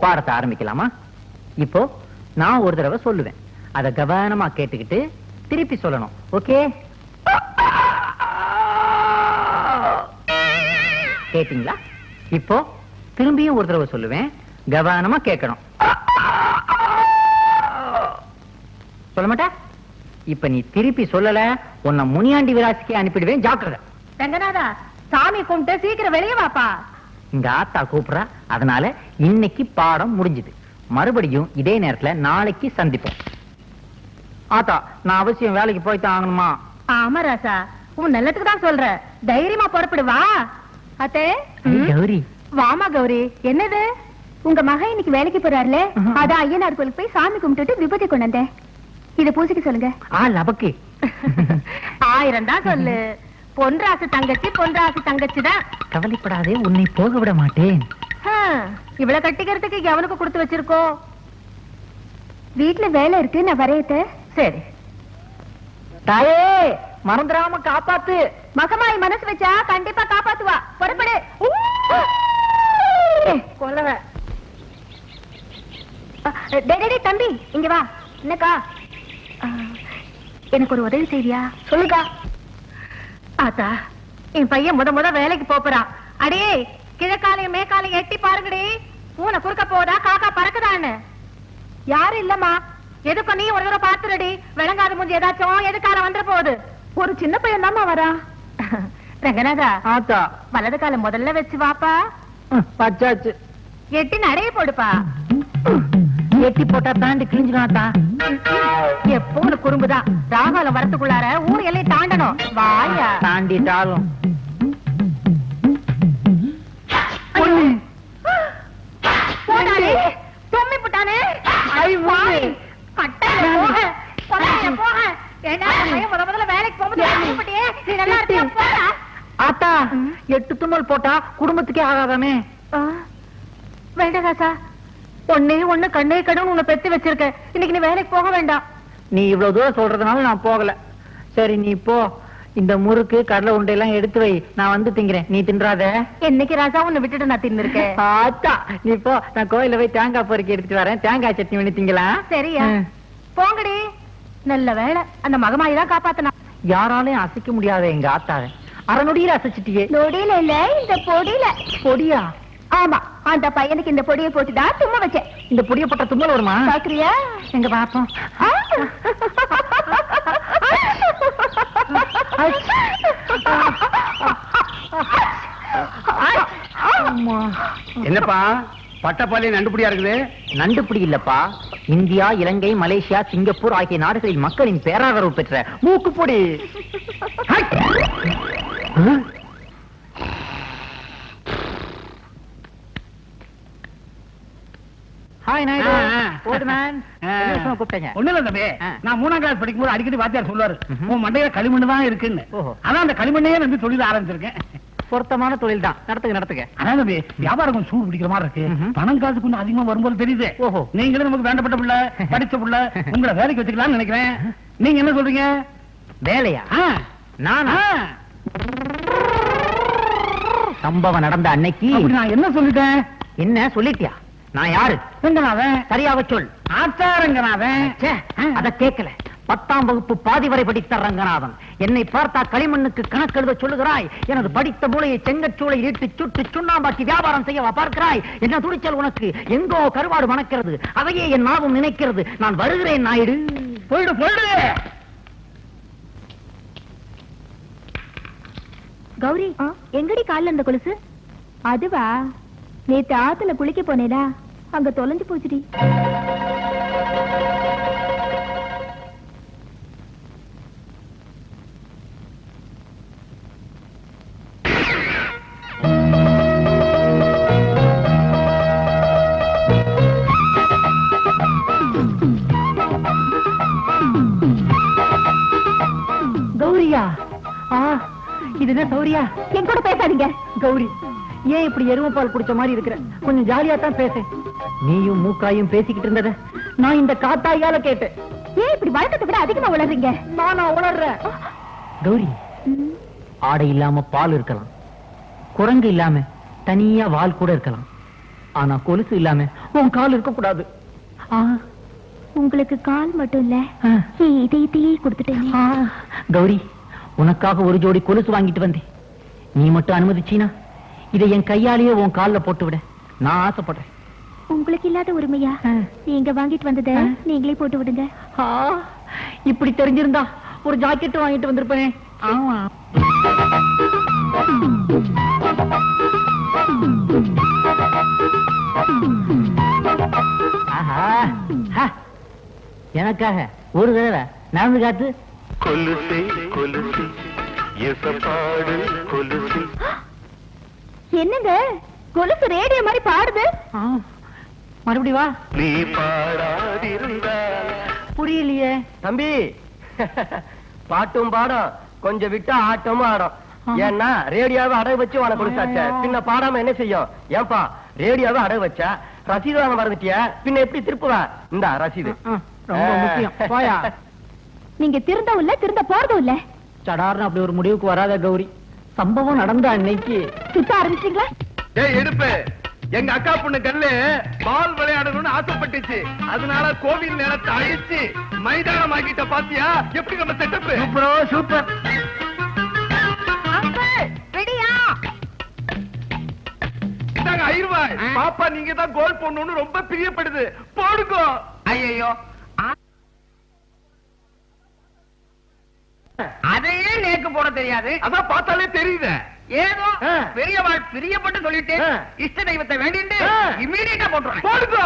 பாடத்தை ஆரம்பிக்கலாமா? இப்போ நான் ஒரு தடவை சொல்லுவேன். அதை கவனமா கேட்டுக்கிட்டு திருப்பி சொல்லணும். ஓகே? கேட்டீங்களா? இப்போ திரும்பியும் ஒரு தடவை சொல்லுவேன். கவனமா கேட்கணும். சொல்ல மாட்டா இப்ப நீ திருப்பி சொல்லல உன்னை முனியாண்டி விராசிக்கு அனுப்பிடுவேன் ஜாக்கிரதை. ரங்கநாதா சாமி கும்பிட்டு சீக்கிரம் வெளியே வாப்பா. இங்க ஆத்தா கூப்பிடுறா அதனால இன்னைக்கு பாடம் முடிஞ்சுது. மறுபடியும் இதே நேரத்துல நாளைக்கு சந்திப்போம். ஆத்தா நான் அவசியம் வேலைக்கு போய்தான் ஆகணுமா? ஆமா ராசா. உன் நல்லதுக்கு தான் சொல்ற. தைரியமா புறப்படு வா. அத்தே. கௌரி. வாமா கௌரி. என்னது? உங்க மகன் இன்னைக்கு வேலைக்கு போறாருல. அதான் ஐயனார் கோயிலுக்கு போய் சாமி கும்பிட்டுட்டு விபூதி கொண்டு வந்தேன். இத பூசிக்க சொல்லுங்க. ஆ லபக்கு. ஆயிரம் தான் சொல்லு. பொன்ராசு தங்கச்சி பொன்ராசு தங்கச்சி தான் கவலைப்படாதே உன்னை போக விட மாட்டேன். இவள கட்டிக்கிறதுக்கு எவனுக்கு கொடுத்து வச்சிருக்கோம்? வீட்டுல வேலை இருக்கு நான் வரையத்த சரி. தாயே மறந்துடாம காப்பாத்து. மகமாய் மனசு வச்சா கண்டிப்பா காப்பாத்துவா. புறப்படு. கொல்லவ தம்பி இங்க வா. என்னக்கா? எனக்கு ஒரு உதவி செய்வியா? சொல்லுக்கா. ஆத்தா என் பையன் முத முத வேலைக்கு போறான் அடே கிழக்காலையும் மேக்காலையும் எட்டி பாருங்கடி. பூனை குறுக்க போதா காக்கா பறக்குதான்னு. யாரும் இல்லம்மா. எதுக்கும் நீ ஒரு தடவை பாத்துறடி விளங்காத முந்தி ஏதாச்சும் எதுக்கால வந்துட போகுது. ஒரு சின்ன பையன் தாமா வரா. ரங்கநாதா ஆத்தா. வலது கால முதல்ல வச்சு வாப்பா. பச்சாச்சு எட்டி நடைய போடுப்பா. எட்டி போட்டா தாண்டி கிழிஞ்சிடும் ஆத்தா எப்போ ஒரு குறும்புதான் ராகாலம் வரத்துக்குள்ளார ஊர் எல்லையை தாண்டணும். வாயா. தாண்டிட்டாலும். எட்டு தும்மல் போட்டா குடும்பத்துக்கே ஆகாதாமே. ஆ, வேண்டாம் ராசா ஒன்னே ஒண்ணு கண்ணே கடன் உன்னை பெத்து வச்சிருக்க. இன்னைக்கு நீ வேலைக்கு போக வேண்டாம். நீ இவ்வளவு தூரம் சொல்றதுனால நான் போகல. சரி நீ போ. இந்த முறுக்கு கடலை உருண்டை எல்லாம் எடுத்து வை. நான் வந்து திங்கிறேன். நீ தின்றாத. என்னைக்கு ராசா உன்னை விட்டுட்டு நான் தின்னு இருக்கேன் ஆத்தா நீ போ. நான் கோயில்ல போய் தேங்காய் பொறுக்கி எடுத்துட்டு வரேன். தேங்காய் சட்னி பண்ணி திங்கலாம் சரியா. போங்கடி. நல்ல வேலை அந்த மகமாயி தான் காப்பாத்தனா. யாராலையும் அசைக்க முடியாத எங்க ஆத்தாவை. அரை நொடியில அசைச்சிட்டியே. நொடியில இல்ல இந்த பொடியில. பொடியா? ஆமா அந்த பையனுக்கு இந்த பொடியை போட்டுதான் சும்மா வச்சேன். இந்த பொடிய போட்ட தும்மல் வருமா? பாக்குறியா எங்க பாப்போம். என்னப்பா பட்டப்பாலே நண்டுபடியா இருக்குது? நண்டுபிடி இல்லப்பா. இந்தியா இலங்கை மலேசியா சிங்கப்பூர் ஆகிய நாடுகளில் மக்களின் பேராதரவு பெற்ற மூக்குப்பொடி ஹை! ஆ? ஹாய் நாயுடு ஆ, ஆ. ஓல்ட் மேன் ஆ. என்ன விஷயமா கூப்பிட்டீங்க? ஒண்ணு இல்ல தம்பி. நான் மூணாம் கிளாஸ் படிக்கும்போது அடிக்கடி வாத்தியார் சொல்லுவாரு. உன் மண்டையில களிமண் தான் இருக்குன்னு. அதான் அந்த களிமண்ணையே வந்து தொழில் ஆரம்பிச்சிருக்கேன். பொருத்தமான தொழில் தான் நடத்துங்க நடத்துங்க. அதான் தம்பி வியாபாரம் கொஞ்சம் சூடு பிடிக்கிற மாதிரி இருக்கு. பணம் காசு கொஞ்சம் அதிகமா வரும்போது தெரியுது. ஓஹோ. நீங்களும் நமக்கு வேண்டப்பட்ட பிள்ளை படிச்ச பிள்ளை உங்களை வேலைக்கு வச்சுக்கலாம்னு நினைக்கிறேன். நீங்க என்ன சொல்றீங்க? வேலையா. நானா. சம்பவம் நடந்த அன்னைக்கு நான் என்ன சொல்லிட்டேன்? என்ன சொல்லிட்டியா? நான் யாரு? ரங்கநாதன். சரியாவ சொல். ஆச்சாரங்கநாதன் ச்சே, அத கேட்கல. பத்தாம் வகுப்பு பாதி வரை படித்த ரங்கநாதன். என்னை பார்த்தா களிமண்ணுக்கு கணக்கெழுத சொல்லுகிறாய். எனது படித்த மூளையை செங்கச்சூளை இட்டு சுட்டு சுண்ணாம்பாக்கி வியாபாரம் செய்யவா பார்க்கிறாய்? என்ன துணிச்சல் உனக்கு? எங்கோ கருவாடு மணக்கிறது அதையே என் நாவும் நினைக்கிறது. நான் வருகிறேன் நாயுடு. போயிடு போயிடு. கௌரி எங்கடி கால்ல இந்த கொலுசு? அதுவா? நேத்து ஆத்துல குளிக்க போனேனா அங்க தொலைஞ்சு போச்சுடி. கௌரியா. ஆ இது என்ன சௌரியா? என் கூட பேசாதீங்க. கௌரி. ஏன் இப்படி எருமப்பால் குடிச்ச மாதிரி இருக்கிற? கொஞ்சம் ஜாலியா தான் பேச. நீயும் மூக்காயும் பேசிக்கிட்டு இருந்தத நான் இந்த காத்தாயால கேட்டேன். ஏன் இப்படி வழக்கத்தை விட அதிகமா உளறீங்க? நானா உணர்றேன் கௌரி ஆடை இல்லாம பால் இருக்கலாம். குரங்கு இல்லாம தனியா வால் கூட இருக்கலாம். ஆனா கொலுசு இல்லாம உன் கால் இருக்க கூடாது உங்களுக்கு கால் மட்டும் இல்ல. இதயத்தையே கொடுத்துட்டேன். கௌரி உனக்காக ஒரு ஜோடி கொலுசு வாங்கிட்டு வந்தேன். நீ மட்டும் அனுமதிச்சீனா? இதை என் கையாலேயே உன் கால்ல போட்டு விட நான் ஆசைப்படுறேன். உங்களுக்கு இல்லாத உரிமையா? நீங்க வாங்கிட்டு வந்தத. நீங்களே போட்டு விடுங்க. ஆ, இப்படி தெரிஞ்சிருந்தா ஒரு ஜாக்கெட் வாங்கிட்டு வந்திருப்பேனே. ஆமா. எனக்காக ஒரு தடவை நடந்து காத்து கொலுசை கொலுசு எசப்பாடு கொலுசு. என்னங்க? கொலுசு ரேடியோ மாதிரி பாடுது. மறுபடி வா. நீ பாடாதிருந்தால் புரியலையே. தம்பி பாட்டும் பாடம் கொஞ்சம் விட்டா ஆட்டமும் ஆடும். ஏன்னா ரேடியோவை அடகு வச்சு உனக்கு கொடுத்தாச்ச. பின்ன பாடாம என்ன செய்யும்? ஏன்பா ரேடியோவை அடகு வச்சா ரசீது வாங்க மறந்துட்டியா? பின்ன எப்படி திருப்புவ? இந்த ரசீது. நீங்க திருந்தவும் இல்ல திருந்த போறதும் இல்ல. சடார்னு அப்படி ஒரு முடிவுக்கு வராத கௌரி. சம்பவம் நடந்த அன்னைக்கு சுத்த ஆரம்பிச்சிட்டீங்களா? ஏய் எடுப்பு. எங்க அக்கா பொண்ணு கல்லு பால் விளையாடணும்னு ஆசைப்பட்டுச்சு. அதனால கோவில் நிலத்தை அழிச்சு மைதானம் ஆக்கிட்ட பாத்தியா? எப்படி நம்ம செட்டப் சூப்பரோ சூப்பர். ஐருவாய். பாப்பா நீங்க தான் கோல் போடணும்னு ரொம்ப பிரியப்படுது. போடுங்க. ஐயோ நேக்கு போட தெரியாது. அதான் பார்த்தாலே தெரியுது. ஏதோ. பெரியவாள் பிரியப்பட்டு சொல்லிட்டு. இஷ்ட தெய்வத்தை வேண்டிட்டு ஆ. இம்மீடியட்டா போட்டுறேன். போடுங்க.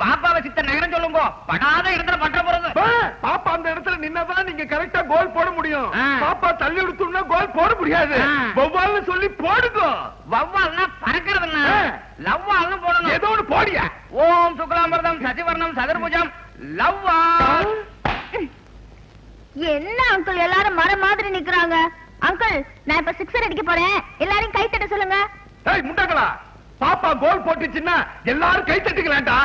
பாப்பாவை சித்த நகரம் சொல்லுங்க. படாத இடத்துல பற்ற போறது. பாப்பா அந்த இடத்துல நின்னதான் நீங்க கரெக்டா கோல் போட முடியும். பாப்பா தள்ளி விடுத்தோம்னா கோல் போட முடியாது. ஆ. வௌவால்னு சொல்லி போடுங்க. வவ்வால்னா பறக்கிறதுன்னா. லவ்வால்னு போடணும். ஏதோ ஒண்ணு போடியா. ஓம் சுக்லாமிரதம் சசிவர்ணம் சதுர்புஜம். லவ்வால் என்ன அங்கிள் எல்லாரும் மரம் மாதிரி நிக்கிறாங்க? அங்கிள் நான் இப்ப சிக்ஸர் அடிக்க போறேன். எல்லாரையும் கை தட்ட சொல்லுங்க. ஏய் முண்டாங்களா பாப்பா கோல் போட்டுச்சுன்னா எல்லாரும் கை தட்டுக்கலாம்டா.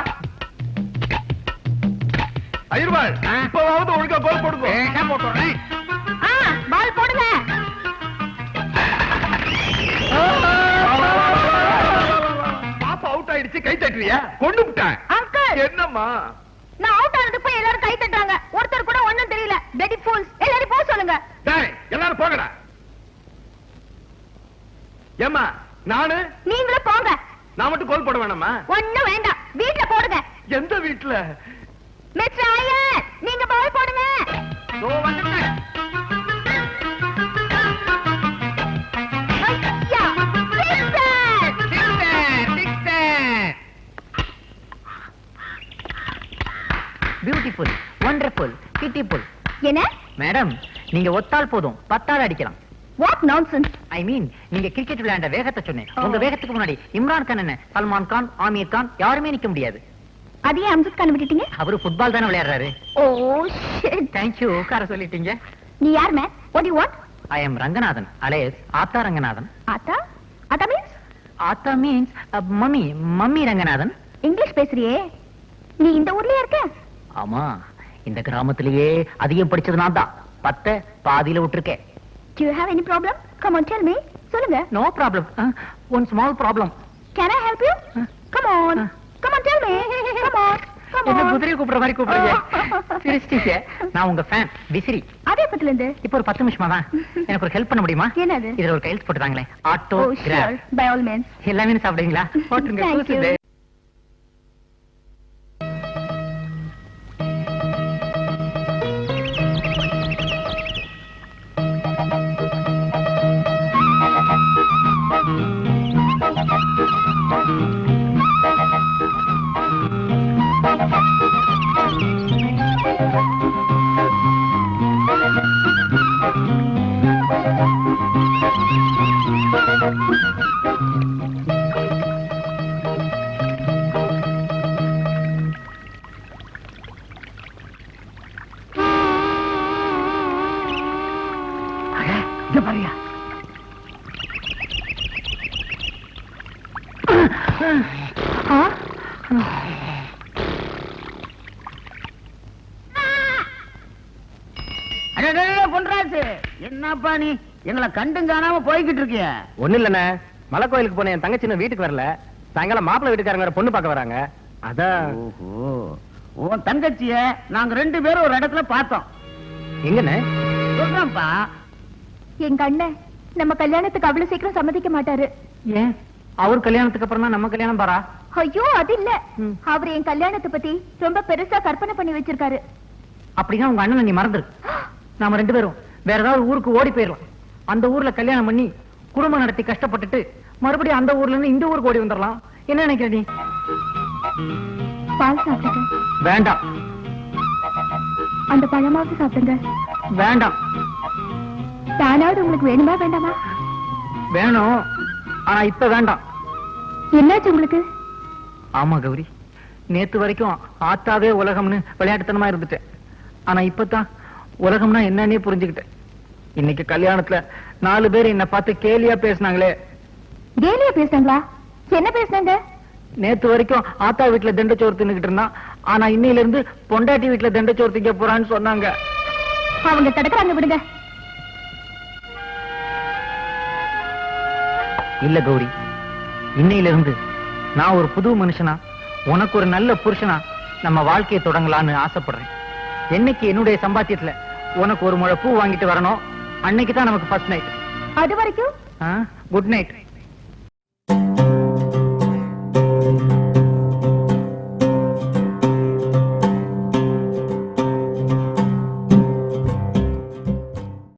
ஐயர்வாள் ஆ. இப்பவாவது ஒழுங்கா கோல் போடுங்க. வேகா போட்டுறேன் ஆ பால் போடுங்க. பாப்பா அவுட் ஆயிடுச்சு கை தட்டுறியா? கொண்டு விட்டேன். அங்கிள் என்னம்மா? நான் அவுட் ஆனதுக்கு போய் எல்லாரும் கை தட்டுறாங்க ஒருத்தர் கூட ஒண்ணும் தெரியல பெடி ஃபூல்ஸ் எல்லாரும் போக சொல்லுங்க டேய் எல்லாரும் போங்கடா ஏம்மா நானு? நீங்களும் போங்க. நான் மட்டும் கோல் போட வேணாமா? ஒண்ணும் வேண்டாம். வீட்ல போடுங்க. எந்த வீட்டுல மிஸ்டர் ஐயர் நீங்க பால் போடுங்க. இதோ வந்துட்டேன் பியூட்டிஃபுல் ஒண்டர்ஃபுல் பியூட்டிஃபுல் என்ன? மேடம் நீங்க ஒத்தால் போதும். பத்தால் அடிக்கலாம். வாட் நான்சென்ஸ் ஐ மீன் நீங்க கிரிக்கெட் விளையாண்ட வேகத்தை சொன்னேன். ஓ. உங்க வேகத்துக்கு முன்னாடி இம்ரான் கான் என்ன? சல்மான் கான் ஆமீர் கான் யாருமே நிக்க முடியாது. அதையே அம்சத் கான் விட்டுட்டீங்க? அவரு ஃபுட்பால் தானே விளையாடுறாரு. ஓ ஷிட் தேங்க்யூ உட்கார சொல்லிட்டீங்க. நீ யார் man what you want I am Ranganathan alias Aatha Ranganathan. Aatha? Aatha means Aatha means mummy mummy Ranganathan. English பேசுறியே. நீ இந்த ஊர்லயே இருக்க? ஆமா இந்த கிராமத்திலேயே அதிகம் படிச்சது நான் தான். பத்த பாதியில விட்டுருக்கேன். Do you have any problem? Come on, tell me. சொல்லுங்க. No problem one small problem Can I help you? Come on. Come on, tell me. Come on. Come என்ன on. குதிரையை கூப்பிடுற மாதிரி கூப்பிடுறீங்க சிரிச்சிட்டீங்க நான் உங்க ஃபேன் விசிறி அதே பத்துல இருந்து. இப்போ ஒரு பத்து நிமிஷமா தான் எனக்கு ஒரு ஹெல்ப் பண்ண முடியுமா என்னது? இதுல ஒரு கையெழுத்து போட்டுதாங்களே auto sure. By all means. எல்லாமே சாப்பிடுவீங்களா போட்டுருங்க பொன்ராசு என்னப்பா நீ எங்களை கண்டும் காணாம போய்கிட்டு இருக்கிய. ஒண்ணு இல்லண்ணே. மலை கோயிலுக்கு போன என் தங்கச்சி இன்னும் வீட்டுக்கு வரல. சாயங்காலம் மாப்பிள்ளை வீட்டுக்காரங்க பொண்ணு பார்க்க வராங்க. அதான். ஓஹோ. உன் தங்கச்சிய நாங்க ரெண்டு பேரும் ஒரு இடத்துல பார்த்தோம். எங்கண்ணே? சொல்றேன்ப்பா எங்க அண்ணன் நம்ம கல்யாணத்துக்கு அவ்வளவு சீக்கிரம் சம்மதிக்க மாட்டாரு. ஏன்? அவர் கல்யாணத்துக்கு அப்புறம் தான் நம்ம கல்யாணம் பாரா? ஐயோ அது இல்ல. அவர் என் கல்யாணத்தை பத்தி ரொம்ப பெருசா கற்பனை பண்ணி வச்சிருக்காரு. அப்படின்னா உங்க அண்ணனை நீ மறந்துரு. நாம ரெண்டு பேரும் வேற ஏதாவது ஊருக்கு ஓடி போயிடலாம் அந்த ஊர்ல கல்யாணம் பண்ணி குடும்பம் நடத்தி கஷ்டப்பட்டுட்டு மறுபடியும் அந்த ஊர்ல இருந்து இந்த ஊருக்கு ஓடி வந்துடலாம். என்ன நினைக்கிற? நீ பால் சாப்பிடுங்க. வேண்டாம். அந்த பழமாவது சாப்பிடுங்க. வேண்டாம். தானாவது உங்களுக்கு வேணுமா வேண்டாமா? வேணும். ஆனா இப்ப வேண்டாம். என்னாச்சு உங்களுக்கு? ஆமா கௌரி. நேத்து வரைக்கும் ஆத்தாவே உலகம்னு விளையாட்டுத்தனமா இருந்துட்டேன். ஆனா இப்பதான் உலகம்னா என்னன்னே புரிஞ்சுக்கிட்டேன். இன்னைக்கு கல்யாணத்துல நாலு பேர் என்ன பார்த்து கேலியா பேசுனாங்களே. கேலியா பேசுனாங்களா? என்ன பேசுனாங்க? நேத்து வரைக்கும் ஆத்தா வீட்டுல தண்டச்சோறு தின்னுகிட்டு இருந்தான். ஆனா இன்னையில இருந்து பொண்டாட்டி வீட்டுல தண்டச்சோறு திங்க போறான்னு சொன்னாங்க. அவங்க தடுக்கிறாங்க விடுங்க. இல்ல கௌரி இன்னையில இருந்து நான் ஒரு புது மனுஷனா உனக்கு ஒரு நல்ல புருஷனா நம்ம வாழ்க்கையை தொடங்கலான்னு ஆசைப்படுறேன். என்னைக்கு என்னுடைய சம்பாத்தியத்துல உனக்கு ஒரு முழை பூ வாங்கிட்டு வரணும்? அன்னைக்கு தான் நமக்கு ஃபர்ஸ்ட் நைட் அது வரைக்கும்? Good night